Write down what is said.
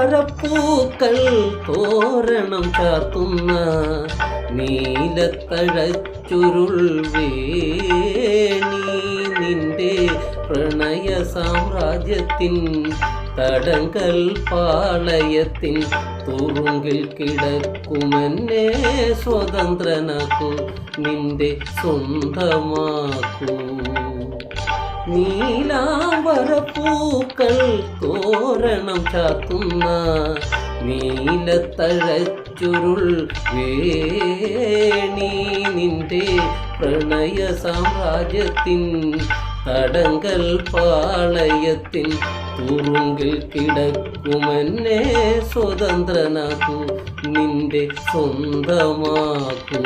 നീലാംബരപ്പൂക്കൾ തോരണം ചാർത്തുന്ന നീലത്തഴച്ചുരുൾ വേണി നിന്റെ പ്രണയ സാമ്രാജ്യത്തിൻ തടങ്കൽ പാളയത്തിൻ തുറുങ്കിൽ കിടക്കുമെന്നെ സ്വതന്ത്രനാക്കൂ നിന്റെ സ്വന്തമാക്കൂ. നീലാംബരപ്പൂക്കൾ തോരണം ചാത്തുന്ന നീലത്തഴച്ചുരുൾ വേണി നിന്റെ പ്രണയ സാമ്രാജ്യത്തിൻ തടങ്കൽ പാളയത്തിൻ തുറുങ്കിൽ കിടക്കുമെന്നെ സ്വതന്ത്രനാക്കൂ നിന്റെ സ്വന്തമാക്കൂ.